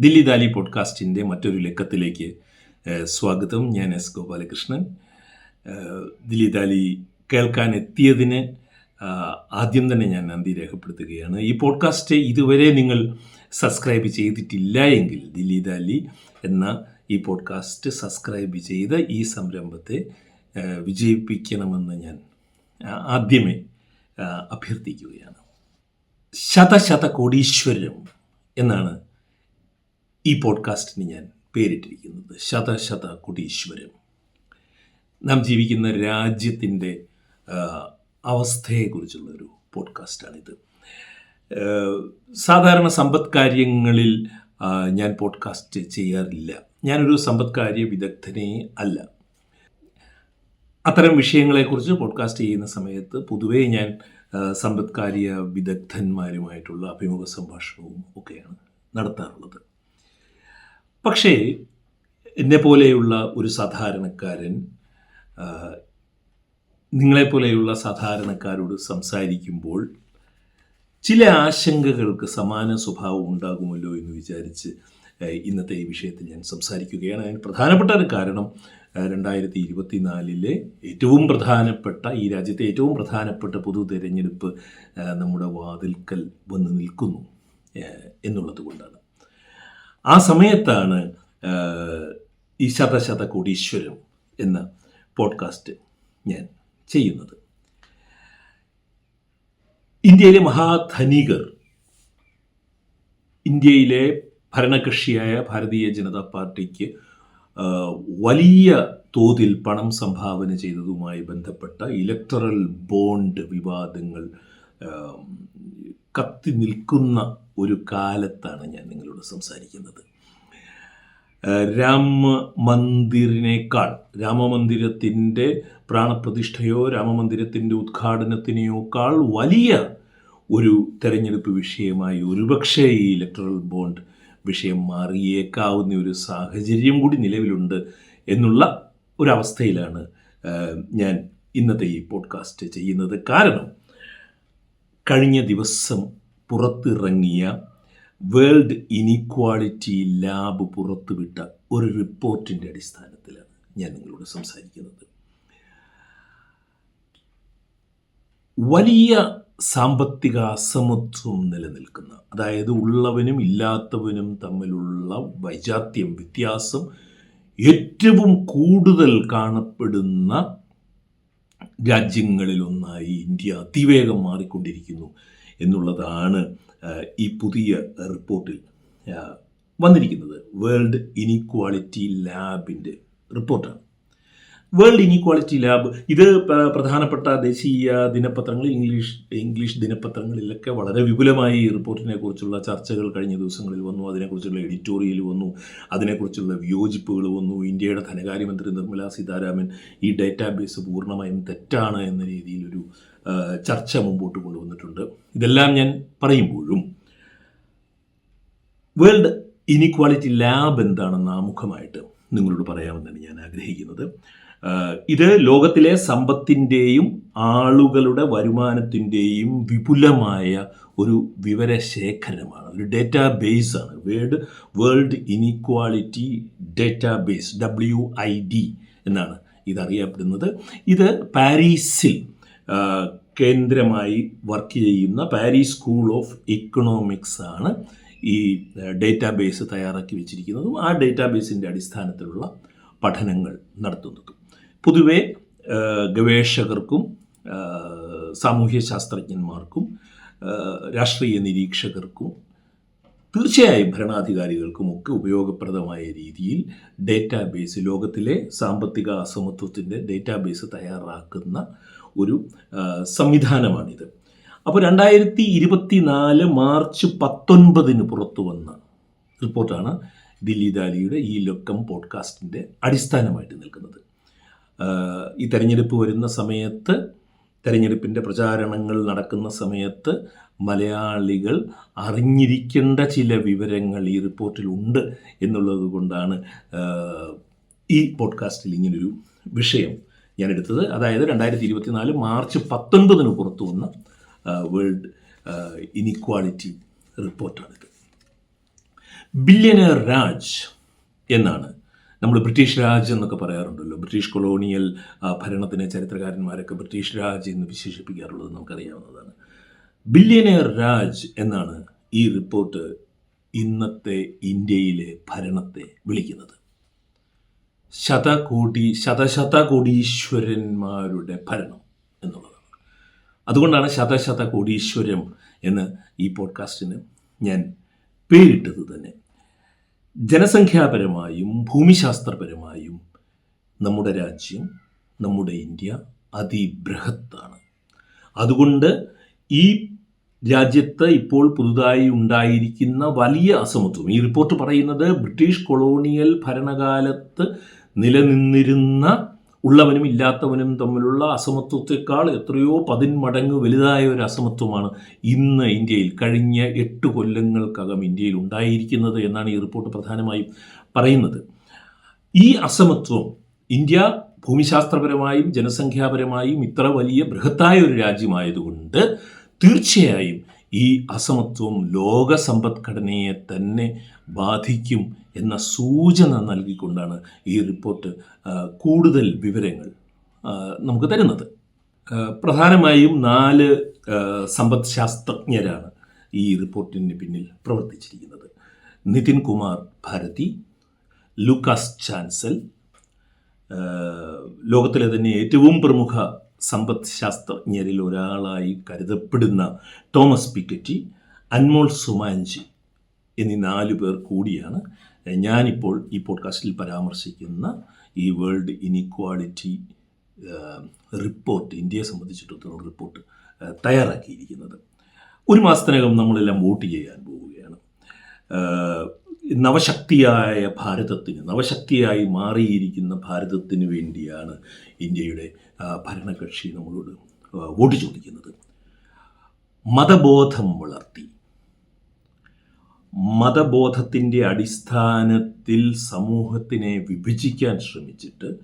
ദില്ലി ദാലി പോഡ്കാസ്റ്റിന്റെ മറ്റൊരു ലക്കത്തിലേക്ക് സ്വാഗതം. ഞാൻ എസ് ഗോപാലകൃഷ്ണൻ. ദില്ലി ദാലി കേൾക്കാൻ എത്തിയതിന് ആദ്യം തന്നെ ഞാൻ നന്ദി രേഖപ്പെടുത്തുകയാണ്. ഈ പോഡ്കാസ്റ്റ് ഇതുവരെ നിങ്ങൾ സബ്സ്ക്രൈബ് ചെയ്തിട്ടില്ല എങ്കിൽ ദില്ലി ദാലി എന്ന ഈ പോഡ്കാസ്റ്റ് സബ്സ്ക്രൈബ് ചെയ്ത് ഈ സംരംഭത്തെ വിജയിപ്പിക്കണമെന്ന് ഞാൻ ആദ്യമേ അഭ്യർത്ഥിക്കുകയാണ്. ശതശത കോടീശ്വരം എന്നാണ് ഈ പോഡ്കാസ്റ്റിന് ഞാൻ പേരിട്ടിരിക്കുന്നത് ശതശത കുടീശ്വരം. നാം ജീവിക്കുന്ന രാജ്യത്തിന്റെ ആ, അവസ്ഥയെക്കുറിച്ചുള്ള ഒരു പോഡ്കാസ്റ്റാണിത് സാധാരണ സമ്പദ് കാര്യങ്ങളിൽ ഞാൻ പോഡ്കാസ്റ്റ് ചെയ്യാറില്ല. ഞാനൊരു സമ്പദ് കാര്യ വിദഗ്ധനേ അല്ല. അത്തരം വിഷയങ്ങളെക്കുറിച്ച് പോഡ്കാസ്റ്റ് ചെയ്യുന്ന സമയത്ത് പൊതുവേ ഞാൻ സമ്പദ്കാര്യ വിദഗ്ധന്മാരുമായിട്ടുള്ള അഭിമുഖ സംഭാഷണവും ഒക്കെയാണ് നടത്താറുള്ളത്. പക്ഷേ എന്നെ പോലെയുള്ള ഒരു സാധാരണക്കാരൻ നിങ്ങളെപ്പോലെയുള്ള സാധാരണക്കാരോട് സംസാരിക്കുമ്പോൾ ചില ആശങ്കകൾക്ക് സമാന സ്വഭാവം ഉണ്ടാകുമല്ലോ എന്ന് വിചാരിച്ച് ഇന്നത്തെ ഈ വിഷയത്തിൽ ഞാൻ സംസാരിക്കുകയാണ്. അതിന് പ്രധാനപ്പെട്ട ഒരു കാരണം രണ്ടായിരത്തി ഇരുപത്തിനാലിലെ ഏറ്റവും പ്രധാനപ്പെട്ട ഈ രാജ്യത്തെ ഏറ്റവും പ്രധാനപ്പെട്ട പൊതു തെരഞ്ഞെടുപ്പ് നമ്മുടെ വാതിൽക്കൽ വന്ന് നിൽക്കുന്നു എന്നുള്ളത് കൊണ്ടാണ്. ആ സമയത്താണ് ഈ ശതശത കോടീശ്വരം എന്ന പോഡ്കാസ്റ്റ് ഞാൻ ചെയ്യുന്നത്. ഇന്ത്യയിലെ മഹാധനികർ ഇന്ത്യയിലെ ഭരണകക്ഷിയായ ഭാരതീയ ജനതാ പാർട്ടിക്ക് വലിയ തോതിൽ പണം സംഭാവന ചെയ്തതുമായി ബന്ധപ്പെട്ട ഇലക്ടറൽ ബോണ്ട് വിവാദങ്ങൾ കത്തി നിൽക്കുന്ന ഒരു കാലത്താണ് ഞാൻ നിങ്ങളോട് സംസാരിക്കുന്നത്. രാമ മന്ദിറിനേക്കാൾ രാമമന്ദിരത്തിന്റെ പ്രാണപ്രതിഷ്ഠയോ രാമമന്ദിരത്തിന്റെ ഉദ്ഘാടനത്തിനെയോക്കാൾ വലിയ ഒരു തെരഞ്ഞെടുപ്പ് വിഷയമായി ഒരുപക്ഷേ ഈ ഇലക്ട്രൽ ബോണ്ട് വിഷയം മാറിയേക്കാവുന്ന ഒരു സാഹചര്യം കൂടി നിലവിലുണ്ട് എന്നുള്ള ഒരവസ്ഥയിലാണ് ഞാൻ ഇന്നത്തെ ഈ പോഡ്കാസ്റ്റ് ചെയ്യുന്നത്. കാരണം കഴിഞ്ഞ ദിവസം പുറത്തിറങ്ങിയ വേൾഡ് ഇനീക്വാളിറ്റി ലാബ് പുറത്തുവിട്ട ഒരു റിപ്പോർട്ടിന്റെ അടിസ്ഥാനത്തിലാണ് ഞാൻ നിങ്ങളോട് സംസാരിക്കുന്നത്. വലിയ സാമ്പത്തിക അസമത്വം നിലനിൽക്കുന്ന അതായത് ഉള്ളവനും ഇല്ലാത്തവനും തമ്മിലുള്ള വൈജാത്യം വ്യത്യാസം ഏറ്റവും കൂടുതൽ കാണപ്പെടുന്ന രാജ്യങ്ങളിലൊന്നായി ഇന്ത്യ അതിവേഗം മാറിക്കൊണ്ടിരിക്കുന്നു. എന്നുള്ളതാണ് ഈ പുതിയ റിപ്പോർട്ടിൽ വന്നിരിക്കുന്നത്. വേൾഡ് ഇനീക്വാളിറ്റി ലാബിന്റെ റിപ്പോർട്ടാണ്. വേൾഡ് ഇനീക്വാളിറ്റി ലാബ് ഇത് പ്രധാനപ്പെട്ട ദേശീയ ദിനപത്രങ്ങളിൽ ഇംഗ്ലീഷ് ഇംഗ്ലീഷ് ദിനപത്രങ്ങളിലൊക്കെ വളരെ വിപുലമായി ഈ റിപ്പോർട്ടിനെ കുറിച്ചുള്ള ചർച്ചകൾ കഴിഞ്ഞ ദിവസങ്ങളിൽ വന്നു. അതിനെക്കുറിച്ചുള്ള എഡിറ്റോറിയൽ വന്നു. അതിനെക്കുറിച്ചുള്ള വിയോജിപ്പുകൾ വന്നു. ഇന്ത്യയുടെ ധനകാര്യമന്ത്രി നിർമ്മല സീതാരാമൻ ഈ ഡേറ്റാബേസ് പൂർണമായും തെറ്റാണ് എന്ന രീതിയിലൊരു ചർച്ച മുമ്പോട്ട് കൊണ്ടുവന്നിട്ടുണ്ട്. ഇതെല്ലാം ഞാൻ പറയുമ്പോഴും വേൾഡ് ഇനീക്വാളിറ്റി ലാബ് എന്താണെന്ന് ആമുഖമായിട്ട് നിങ്ങളോട് പറയാമെന്നാണ് ഞാൻ ആഗ്രഹിക്കുന്നത്. ഇത് ലോകത്തിലെ സമ്പത്തിന്റെയും ആളുകളുടെ വരുമാനത്തിന്റെയും വിപുലമായ ഒരു വിവരശേഖരമാണ്. ഒരു ഡേറ്റാ ബേസ് ആണ്. World world inequality database W I D എന്നാണ് ഇതറിയപ്പെടുന്നത്. ഇത് പാരീസിൽ കേന്ദ്രമായി വർക്ക് ചെയ്യുന്ന പാരീസ് സ്കൂൾ ഓഫ് ഇക്കണോമിക്സ് ആണ് ഈ ഡേറ്റാബേസ് തയ്യാറാക്കി വെച്ചിരിക്കുന്നതും ആ ഡേറ്റാബേസിന്റെ അടിസ്ഥാനത്തിലുള്ള പഠനങ്ങൾ നടത്തുന്നതും. പൊതുവെ ഗവേഷകർക്കും സാമൂഹ്യ ശാസ്ത്രജ്ഞന്മാർക്കും രാഷ്ട്രീയ നിരീക്ഷകർക്കും തീർച്ചയായും ഭരണാധികാരികൾക്കും ഒക്കെ ഉപയോഗപ്രദമായ രീതിയിൽ ഡേറ്റാബേസ് ലോകത്തിലെ സാമ്പത്തിക അസമത്വത്തിന്റെ ഡേറ്റാബേസ് തയ്യാറാക്കുന്ന ഒരു സംവിധാനമാണിത്. അപ്പോൾ രണ്ടായിരത്തി ഇരുപത്തി നാല് മാർച്ച് പത്തൊൻപതിന് പുറത്തു വന്ന റിപ്പോർട്ടാണ് ദില്ലി ദാലിയുടെ ഈ ലൊക്കം പോഡ്കാസ്റ്റിന്റെ അടിസ്ഥാനമായിട്ട് നിൽക്കുന്നത്. ഈ തെരഞ്ഞെടുപ്പ് വരുന്ന സമയത്ത് തെരഞ്ഞെടുപ്പിന്റെ പ്രചാരണങ്ങൾ നടക്കുന്ന സമയത്ത് മലയാളികൾ അറിഞ്ഞിരിക്കേണ്ട ചില വിവരങ്ങൾ ഈ റിപ്പോർട്ടിലുണ്ട് എന്നുള്ളത് കൊണ്ടാണ് ഈ പോഡ്കാസ്റ്റിൽ ഇങ്ങനൊരു വിഷയം ഞാൻ എടുത്തത്. അതായത് രണ്ടായിരത്തി ഇരുപത്തിനാല് മാർച്ച് പത്തൊൻപതിന് പുറത്തു വന്ന വേൾഡ് ഇനിക്വാളിറ്റി റിപ്പോർട്ടാണിത്. ബില്യനർ രാജ് എന്നാണ് നമ്മൾ ബ്രിട്ടീഷ് രാജ് എന്നൊക്കെ പറയാറുണ്ടല്ലോ. ബ്രിട്ടീഷ് കൊളോണിയൽ ഭരണത്തിന് ചരിത്രകാരന്മാരൊക്കെ ബ്രിട്ടീഷ് രാജ് എന്ന് വിശേഷിപ്പിക്കാറുള്ളത് നമുക്കറിയാവുന്നതാണ്. ബില്യനെയർ രാജ് എന്നാണ് ഈ റിപ്പോർട്ട് ഇന്നത്തെ ഇന്ത്യയിലെ ഭരണത്തെ വിളിക്കുന്നത്. ശതകോടി ശതശതകോടീശ്വരന്മാരുടെ ഭരണം എന്നുള്ളതാണ്. അതുകൊണ്ടാണ് ശതശതകോടീശ്വരം എന്ന് ഈ പോഡ്കാസ്റ്റിന് ഞാൻ പേരിട്ടത് തന്നെ. ജനസംഖ്യാപരമായും ഭൂമിശാസ്ത്രപരമായും നമ്മുടെ രാജ്യം നമ്മുടെ ഇന്ത്യ അതിബൃഹത്താണ്. അതുകൊണ്ട് ഈ രാജ്യത്ത് ഇപ്പോൾ പുതുതായി ഉണ്ടായിരിക്കുന്ന വലിയ അസമത്വം ഈ റിപ്പോർട്ട് പറയുന്നത് ബ്രിട്ടീഷ് കൊളോണിയൽ ഭരണകാലത്ത് നിലനിന്നിരുന്ന ഉള്ളവനും ഇല്ലാത്തവനും തമ്മിലുള്ള അസമത്വത്തെക്കാൾ എത്രയോ പതിന്മടങ്ങ് വലുതായ ഒരു അസമത്വമാണ് ഇന്ന് ഇന്ത്യയിൽ കഴിഞ്ഞ എട്ട് കൊല്ലങ്ങൾക്കകം ഇന്ത്യയിൽ ഉണ്ടായിരിക്കുന്നത് എന്നാണ് ഈ റിപ്പോർട്ട് പ്രധാനമായും പറയുന്നത്. ഈ അസമത്വം ഇന്ത്യ ഭൂമിശാസ്ത്രപരമായും ജനസംഖ്യാപരമായും ഇത്ര വലിയ ബൃഹത്തായ ഒരു രാജ്യമായതുകൊണ്ട് തീർച്ചയായും ഈ അസമത്വം ലോക സമ്പദ്ഘടനയെ തന്നെ ബാധിക്കും എന്ന സൂചന നൽകിക്കൊണ്ടാണ് ഈ റിപ്പോർട്ട് കൂടുതൽ വിവരങ്ങൾ നമുക്ക് തരുന്നത്. പ്രധാനമായും നാല് സമ്പദ് ശാസ്ത്രജ്ഞരാണ് ഈ റിപ്പോർട്ടിന് പിന്നിൽ പ്രവർത്തിച്ചിരിക്കുന്നത്. നിതിൻ കുമാർ ഭാരതി ലൂക്കാസ് ചാൻസൽ ലോകത്തിലെ തന്നെ ഏറ്റവും പ്രമുഖ സമ്പദ് ശാസ്ത്രജ്ഞരിൽ ഒരാളായി കരുതപ്പെടുന്ന തോമസ് പിക്കറ്റി അൻമോൾ സുമാൻജി എന്നീ നാല് പേർ കൂടിയാണ് ഞാനിപ്പോൾ ഈ പോഡ്കാസ്റ്റിൽ പരാമർശിക്കുന്ന ഈ വേൾഡ് ഇനിക്വാളിറ്റി റിപ്പോർട്ട് ഇന്ത്യയെ സംബന്ധിച്ചിടത്തോളം റിപ്പോർട്ട് തയ്യാറാക്കിയിരിക്കുന്നത്. ഒരു മാസത്തിനകം നമ്മളെല്ലാം വോട്ട് ചെയ്യാൻ പോവുകയാണ്. നവശക്തിയായ ഭാരതത്തിന് നവശക്തിയായി മാറിയിരിക്കുന്ന ഭാരതത്തിന് വേണ്ടിയാണ് ഇന്ത്യയുടെ ഭരണകക്ഷി നമ്മളോട് വോട്ട് ചോദിക്കുന്നത്. മതബോധം വളർത്തി. മതബോധത്തിന്റെ അടിസ്ഥാനത്തിൽ സമൂഹത്തിനെ വിഭജിക്കാൻ ശ്രമിച്ചിട്ട്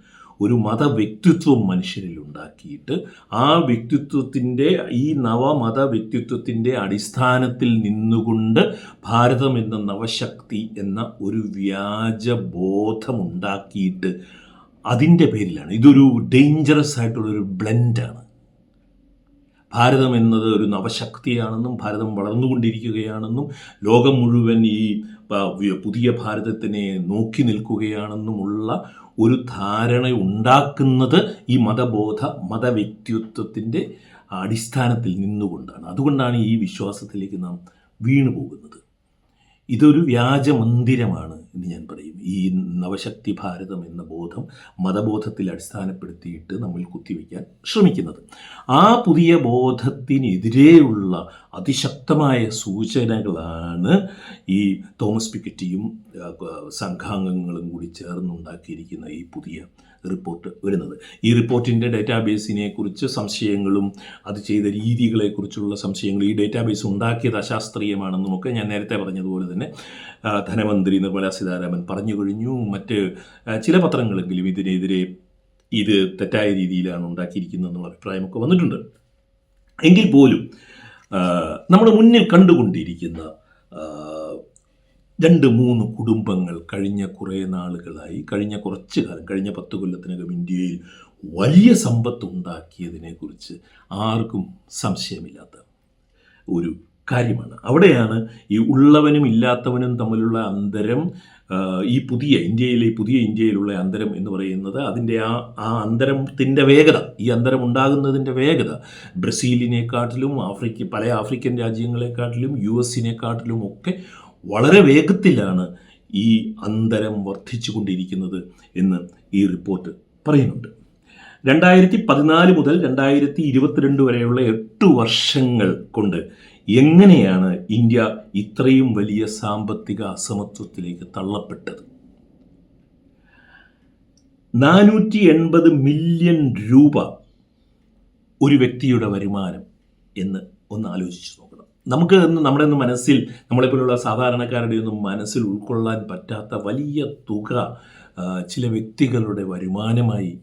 ഒരു മത വ്യക്തിത്വം മനുഷ്യരിൽ ഉണ്ടാക്കിയിട്ട് ആ വ്യക്തിത്വത്തിന്റെ ഈ നവമത വ്യക്തിത്വത്തിന്റെ അടിസ്ഥാനത്തിൽ നിന്നുകൊണ്ട് ഭാരതം എന്ന നവശക്തി എന്ന ഒരു വ്യാജ ബോധമുണ്ടാക്കിയിട്ട് അതിന്റെ പേരിലാണ്. ഇതൊരു ഡേഞ്ചറസ് ആയിട്ടുള്ളൊരു ബ്ലെൻഡാണ് ഭാരതം എന്നത് ഒരു നവശക്തിയാണെന്നും ഭാരതം വളർന്നുകൊണ്ടിരിക്കുകയാണെന്നും ലോകം മുഴുവൻ ഈ പുതിയ ഭാരതത്തിനെ നോക്കി നിൽക്കുകയാണെന്നുമുള്ള ഒരു ധാരണ ഉണ്ടാക്കുന്നത് ഈ മതബോധ മതവ്യക്തിത്വത്തിന്റെ അടിസ്ഥാനത്തിൽ നിന്നുകൊണ്ടാണ്. അതുകൊണ്ടാണ് ഈ വിശ്വാസത്തിലേക്ക് നാം വീണു പോകുന്നത് ഇതൊരു വ്യാജ മന്ദിരമാണ് എന്ന് ഞാൻ പറയും. ഈ നവശക്തി ഭാരതം എന്ന ബോധം മതബോധത്തിൽ അടിസ്ഥാനപ്പെടുത്തിയിട്ട് നമ്മൾ കുത്തിവെക്കാൻ ശ്രമിക്കുന്നത്. ആ പുതിയ ബോധത്തിനെതിരെയുള്ള അതിശക്തമായ സൂചനകളാണ് ഈ തോമസ് പിക്കറ്റിയും സംഘാംഗങ്ങളും കൂടി ചേർന്നുണ്ടാക്കിയിരിക്കുന്ന ഈ പുതിയ റിപ്പോർട്ട് വരുന്നത്. ഈ റിപ്പോർട്ടിന്റെ ഡേറ്റാബേസിനെ കുറിച്ച് സംശയങ്ങളും അത് ചെയ്ത രീതികളെക്കുറിച്ചുള്ള സംശയങ്ങളും ഈ ഡേറ്റാബേസ് ഉണ്ടാക്കിയത് അശാസ്ത്രീയമാണെന്നും ഒക്കെ ഞാൻ നേരത്തെ പറഞ്ഞതുപോലെ തന്നെ ധനമന്ത്രി നിർമ്മലാ സീതാരാമൻ പറഞ്ഞു കഴിഞ്ഞു. മറ്റ് ചില പത്രങ്ങളെങ്കിലും ഇതിനെതിരെ ഇത് തെറ്റായ രീതിയിലാണ് ഉണ്ടാക്കിയിരിക്കുന്നത് എന്നുള്ള അഭിപ്രായമൊക്കെ വന്നിട്ടുണ്ട്. എങ്കിൽ പോലും നമ്മുടെ മുന്നിൽ കണ്ടുകൊണ്ടിരിക്കുന്ന രണ്ട് മൂന്ന് കുടുംബങ്ങൾ കഴിഞ്ഞ കുറേ നാളുകളായി കഴിഞ്ഞ കുറച്ച് കാലം കഴിഞ്ഞ പത്ത് കൊല്ലത്തിനകം ഇന്ത്യയിൽ വലിയ സമ്പത്ത് ഉണ്ടാക്കിയതിനെക്കുറിച്ച് ആർക്കും സംശയമില്ലാത്ത ഒരു കാര്യമാണ്. അവിടെയാണ് ഈ ഉള്ളവനും ഇല്ലാത്തവനും തമ്മിലുള്ള അന്തരം ഈ പുതിയ ഇന്ത്യയിലെ പുതിയ ഇന്ത്യയിലുള്ള അന്തരം എന്ന് പറയുന്നത് അതിന്റെ ആ ആ അന്തരത്തിന്റെ വേഗത ഈ അന്തരം ഉണ്ടാകുന്നതിന്റെ വേഗത ബ്രസീലിനെക്കാട്ടിലും ആഫ്രിക്ക പല ആഫ്രിക്കൻ രാജ്യങ്ങളെക്കാട്ടിലും യു എസിനെക്കാട്ടിലും ഒക്കെ വളരെ വേഗത്തിലാണ് ഈ അന്തരം വർദ്ധിച്ചു കൊണ്ടിരിക്കുന്നത് എന്ന് ഈ റിപ്പോർട്ട് പറയുന്നുണ്ട്. രണ്ടായിരത്തി പതിനാല് മുതൽ രണ്ടായിരത്തി ഇരുപത്തിരണ്ട് വരെയുള്ള എട്ട് വർഷങ്ങൾ കൊണ്ട് എങ്ങനെയാണ് ഇന്ത്യ ഇത്രയും വലിയ സാമ്പത്തിക അസമത്വത്തിലേക്ക് തള്ളപ്പെട്ടത്? നാനൂറ്റി എൺപത് മില്യൺ രൂപ ഒരു വ്യക്തിയുടെ വരുമാനം എന്ന് ഒന്ന് ആലോചിച്ച് നമുക്ക് നമ്മുടെ ഒന്ന് മനസ്സിൽ നമ്മളെപ്പോലുള്ള സാധാരണക്കാരുടെ ഒന്നും മനസ്സിൽ ഉൾക്കൊള്ളാൻ പറ്റാത്ത വലിയ തുക ചില വ്യക്തികളുടെ വരുമാനമായി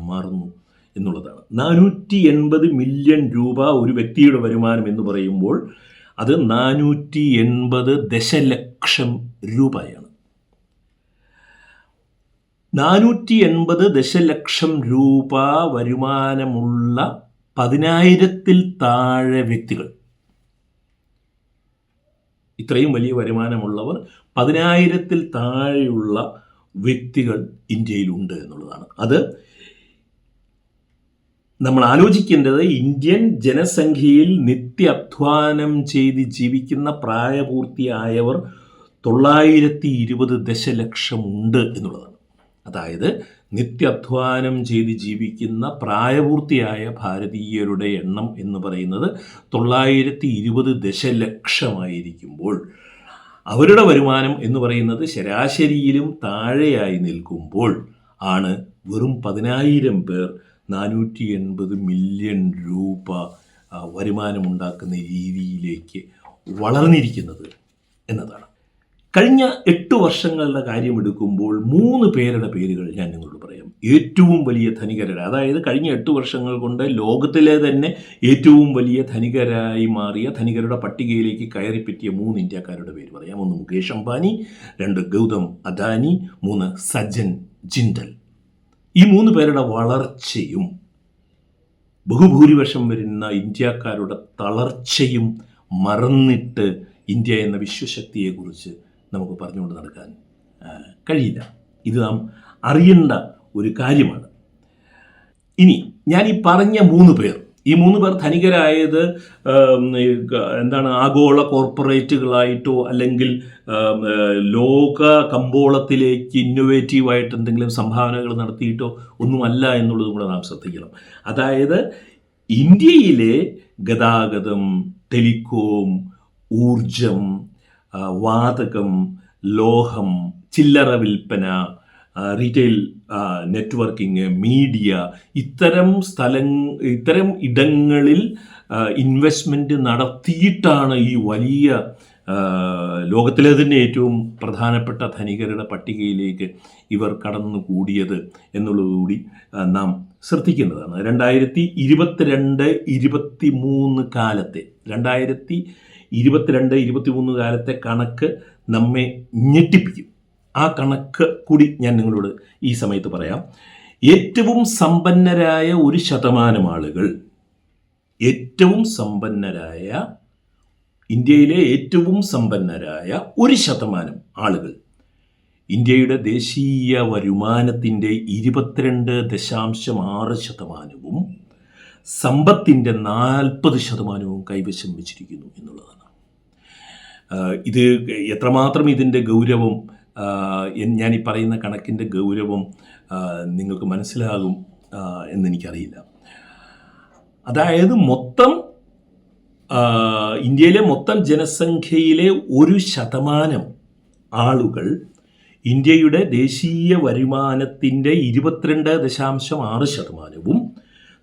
മാറുന്നു എന്നുള്ളതാണ്. നാനൂറ്റി എൺപത് മില്യൺ രൂപ ഒരു വ്യക്തിയുടെ വരുമാനം എന്ന് പറയുമ്പോൾ അത് നാനൂറ്റി എൺപത് ദശലക്ഷം രൂപയാണ്. നാനൂറ്റി എൺപത് ദശലക്ഷം രൂപ വരുമാനമുള്ള പതിനായിരത്തിൽ താഴെ വ്യക്തികൾ ഇത്രയും വലിയ വരുമാനമുള്ളവർ പതിനായിരത്തിൽ താഴെയുള്ള വ്യക്തികൾ ഇന്ത്യയിലുണ്ട് എന്നുള്ളതാണ്. അത് നമ്മൾ ആലോചിക്കേണ്ടത് ഇന്ത്യൻ ജനസംഖ്യയിൽ നിത്യാധ്വാനം ചെയ്ത് ജീവിക്കുന്ന പ്രായപൂർത്തിയായവർ തൊള്ളായിരത്തി ഇരുപത് ദശലക്ഷം ഉണ്ട് എന്നുള്ളതാണ്. അതായത് നിത്യാധ്വാനം ചെയ്ത് ജീവിക്കുന്ന പ്രായപൂർത്തിയായ ഭാരതീയരുടെ എണ്ണം എന്ന് പറയുന്നത് തൊള്ളായിരത്തി ഇരുപത് ദശലക്ഷമായിരിക്കുമ്പോൾ അവരുടെ വരുമാനം എന്ന് പറയുന്നത് ശരാശരിയിലും താഴെയായി നിൽക്കുമ്പോൾ ആണ് വെറും പതിനായിരം പേർ നാനൂറ്റി എൺപത് മില്യൺ രൂപ വരുമാനമുണ്ടാക്കുന്ന രീതിയിലേക്ക് വളർന്നിരിക്കുന്നത് എന്നതാണ്. കഴിഞ്ഞ എട്ട് വർഷങ്ങളുടെ കാര്യമെടുക്കുമ്പോൾ മൂന്ന് പേരുടെ പേരുകൾ ഞാൻ നിങ്ങളോട് പറയാം. ഏറ്റവും വലിയ ധനികരുടെ അതായത് കഴിഞ്ഞ എട്ട് വർഷങ്ങൾ കൊണ്ട് ലോകത്തിലെ തന്നെ ഏറ്റവും വലിയ ധനികരായി മാറിയ ധനികരുടെ പട്ടികയിലേക്ക് കയറിപ്പറ്റിയ മൂന്ന് ഇന്ത്യക്കാരുടെ പേര് പറയാം. ഒന്ന് മുകേഷ് അംബാനി രണ്ട് ഗൗതം അദാനി മൂന്ന് സജ്ജൻ ജിൻഡൽ. ഈ മൂന്ന് പേരുടെ വളർച്ചയും ബഹുഭൂരിപക്ഷം വരുന്ന ഇന്ത്യക്കാരുടെ തളർച്ചയും മറന്നിട്ട് ഇന്ത്യ എന്ന വിശ്വശക്തിയെക്കുറിച്ച് നമുക്ക് പറഞ്ഞുകൊണ്ട് നടക്കാൻ കഴിയില്ല. ഇത് നാം അറിയേണ്ട ഒരു കാര്യമാണ്. ഇനി ഞാൻ ഈ പറഞ്ഞ മൂന്ന് പേർ ഈ മൂന്ന് പേർ ധനികരായത് എന്താണ് ആഗോള കോർപ്പറേറ്റുകളായിട്ടോ അല്ലെങ്കിൽ ലോക കമ്പോളത്തിലേക്ക് ഇന്നൊവേറ്റീവായിട്ട് എന്തെങ്കിലും സംഭാവനകൾ നടത്തിയിട്ടോ ഒന്നുമല്ല എന്നുള്ളതും കൂടെ നാം ശ്രദ്ധിക്കണം. അതായത് ഇന്ത്യയിലെ ഗതാഗതം ടെലികോം ഊർജം വാതകം ലോഹം ചില്ലറ വിൽപ്പന റീറ്റെയിൽ നെറ്റ്വർക്കിംഗ് മീഡിയ ഇത്തരം സ്ഥലം ഇത്തരം ഇടങ്ങളിൽ ഇൻവെസ്റ്റ്മെന്റ് നടത്തിയിട്ടാണ് ഈ വലിയ ലോകത്തിലെ തന്നെ ഏറ്റവും പ്രധാനപ്പെട്ട ധനികരുടെ പട്ടികയിലേക്ക് ഇവർ കടന്നു കൂടിയത് എന്നുള്ളതുകൂടി നാം ശ്രദ്ധിക്കുന്നതാണ് രണ്ടായിരത്തി ഇരുപത്തിരണ്ട് ഇരുപത്തി മൂന്ന് കാലത്തെ രണ്ടായിരത്തി ഇരുപത്തിരണ്ട് ഇരുപത്തി മൂന്ന് കാലത്തെ കണക്ക് നമ്മെ ഞെട്ടിപ്പിക്കും. ആ കണക്ക് കൂടി ഞാൻ നിങ്ങളോട് ഈ സമയത്ത് പറയാം. ഏറ്റവും സമ്പന്നരായ ഒരു ശതമാനം ആളുകൾ ഏറ്റവും സമ്പന്നരായ ഇന്ത്യയിലെ ഏറ്റവും സമ്പന്നരായ ഒരു ശതമാനം ആളുകൾ ഇന്ത്യയുടെ ദേശീയ വരുമാനത്തിന്റെ ഇരുപത്തിരണ്ട് ദശാംശം ആറ് ശതമാനവും സമ്പത്തിന്റെ നാൽപ്പത് ശതമാനവും കൈവശം വെച്ചിരിക്കുന്നു എന്നുള്ളതാണ്. ഇത് എത്രമാത്രം ഇതിന്റെ ഗൗരവം ഞാൻ ഈ പറയുന്ന കണക്കിന്റെ ഗൗരവം നിങ്ങൾക്ക് മനസ്സിലാകും എന്നെനിക്കറിയില്ല. അതായത് മൊത്തം ഇന്ത്യയിലെ മൊത്തം ജനസംഖ്യയിലെ ഒരു ശതമാനം ആളുകൾ ഇന്ത്യയുടെ ദേശീയ വരുമാനത്തിന്റെ ഇരുപത്തിരണ്ട് ദശാംശം ആറ് ശതമാനവും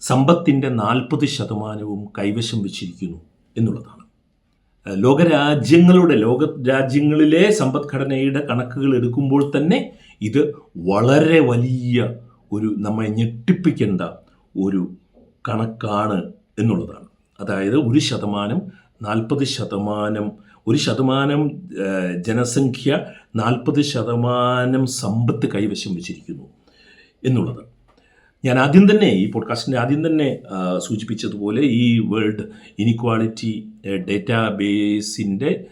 സമ്പത്തിന്റെ നാൽപ്പത് ശതമാനവും കൈവശം വച്ചിരിക്കുന്നു എന്നുള്ളതാണ്. ലോകരാജ്യങ്ങളുടെ ലോക രാജ്യങ്ങളിലെ സമ്പദ്ഘടനയുടെ കണക്കുകൾ എടുക്കുമ്പോൾ തന്നെ ഇത് വളരെ വലിയ ഒരു നമ്മെ ഞെട്ടിപ്പിക്കേണ്ട ഒരു കണക്കാണ് എന്നുള്ളതാണ്. അതായത് ഒരു ശതമാനം നാൽപ്പത് ശതമാനം ഒരു ശതമാനം ജനസംഖ്യ നാൽപ്പത് ശതമാനം സമ്പത്ത് കൈവശം വെച്ചിരിക്കുന്നു എന്നുള്ളത്. ഞാൻ ആദ്യം തന്നെ ഈ പോഡ്കാസ്റ്റിന്റെ ആദ്യം തന്നെ സൂചിപ്പിച്ചതുപോലെ ഈ വേൾഡ് ഇനിക്വാളിറ്റി ഡേറ്റാ ബേസിന്റെ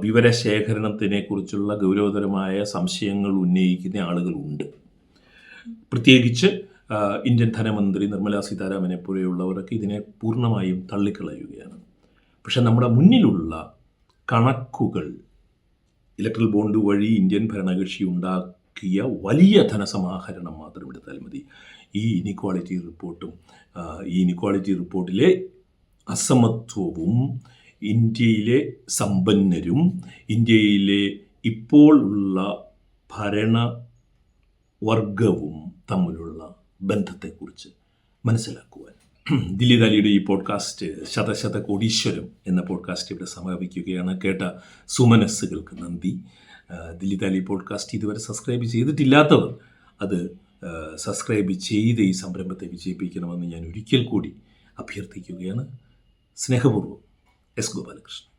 വിവരശേഖരണത്തിനെ കുറിച്ചുള്ള ഗൗരവതരമായ സംശയങ്ങൾ ഉന്നയിക്കുന്ന ആളുകളുണ്ട്. പ്രത്യേകിച്ച് ഇന്ത്യൻ ധനമന്ത്രി നിർമ്മലാ സീതാരാമനെ പോലെയുള്ളവരൊക്കെ ഇതിനെ പൂർണമായും തള്ളിക്കളയുകയാണ്. പക്ഷെ നമ്മുടെ മുന്നിലുള്ള കണക്കുകൾ ഇലക്ട്രൽ ബോണ്ട് വഴി ഇന്ത്യൻ ഭരണകക്ഷി ഉണ്ടാക്കിയ വലിയ ധനസമാഹരണം മാത്രം എടുത്താൽ മതി. ഈ ഇനിക്വാളിറ്റി റിപ്പോർട്ടും ഈ ഇനിക്വാളിറ്റി റിപ്പോർട്ടിലെ അസമത്വവും ഇന്ത്യയിലെ സമ്പന്നരും ഇന്ത്യയിലെ ഇപ്പോൾ ഉള്ള ഭരണ വർഗവും തമ്മിലുള്ള ബന്ധത്തെക്കുറിച്ച് മനസ്സിലാക്കുവാൻ. ദില്ലി ദാലിയുടെ ഈ പോഡ്കാസ്റ്റ് ശതശത കോടീശ്വരം എന്ന പോഡ്കാസ്റ്റ് ഇവിടെ സമാപിക്കുകയാണ്. കേട്ട സുമനസ്സുകൾക്ക് നന്ദി. ദില്ലി താലി പോഡ്കാസ്റ്റ് ഇതുവരെ സബ്സ്ക്രൈബ് ചെയ്തിട്ടില്ലാത്തവർ അത് സബ്സ്ക്രൈബ് ചെയ്ത് ഈ സംരംഭത്തെ വിജയിപ്പിക്കണമെന്ന് ഞാൻ ഒരിക്കൽ കൂടി അഭ്യർത്ഥിക്കുകയാണ്. സ്നേഹപൂർവം. എസ് ഗോപാലകൃഷ്ണൻ.